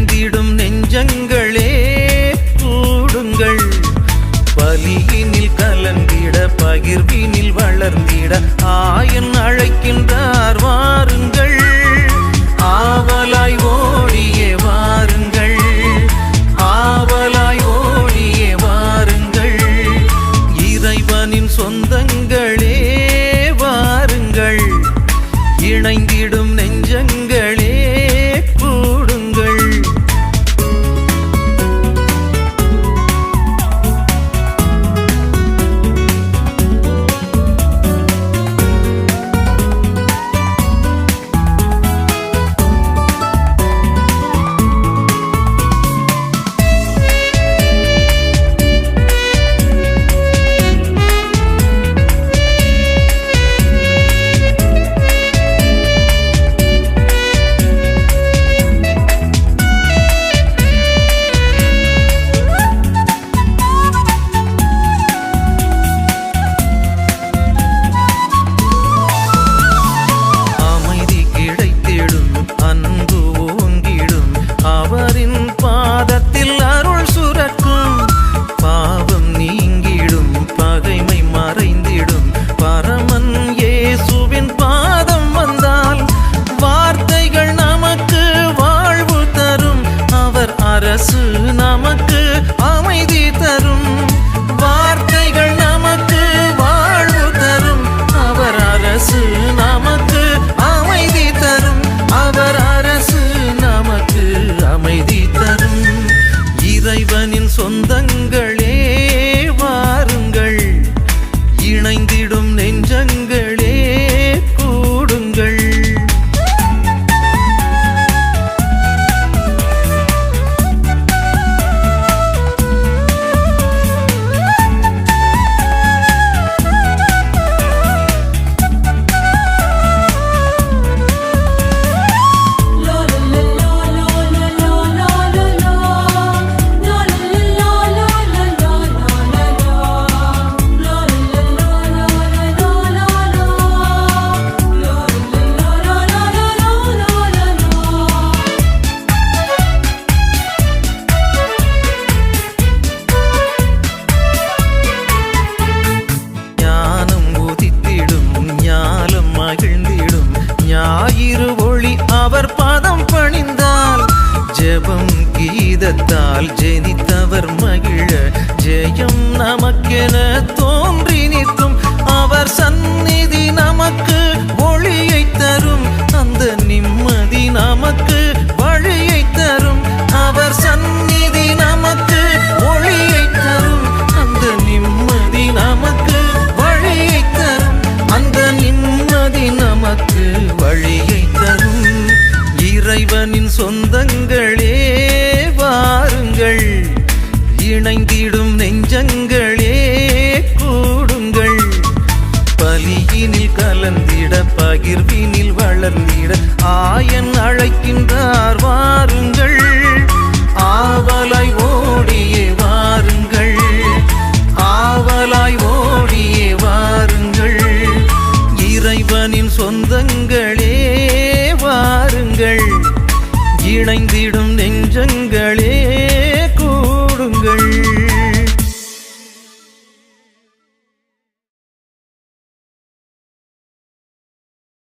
கரைந்திடும் நெஞ்சங்களே கூடுங்கள். பலியினில் கலந்திட பகிர்வினில் வளர்ந்திட ஆயன் அழைக்கின் rinde. தெய்வத்தால் ஜெயித்தவர் மகிழ ஜெயம் நமக்கென தோன்றி நிற்கும். அவர் சந்நிதி நமக்கு ஒளியை தரும். அந்த நிம்மதி நமக்கு வழியை தரும். அவர் சந்நிதி நமக்கு ஒளியை தரும். அந்த நிம்மதி நமக்கு வழியை தரும். அந்த நிம்மதி நமக்கு வழியை தரும். இறைவனின் சொந்தங்களே பகிர்வினில் ஆயன் அழைக்கின்ற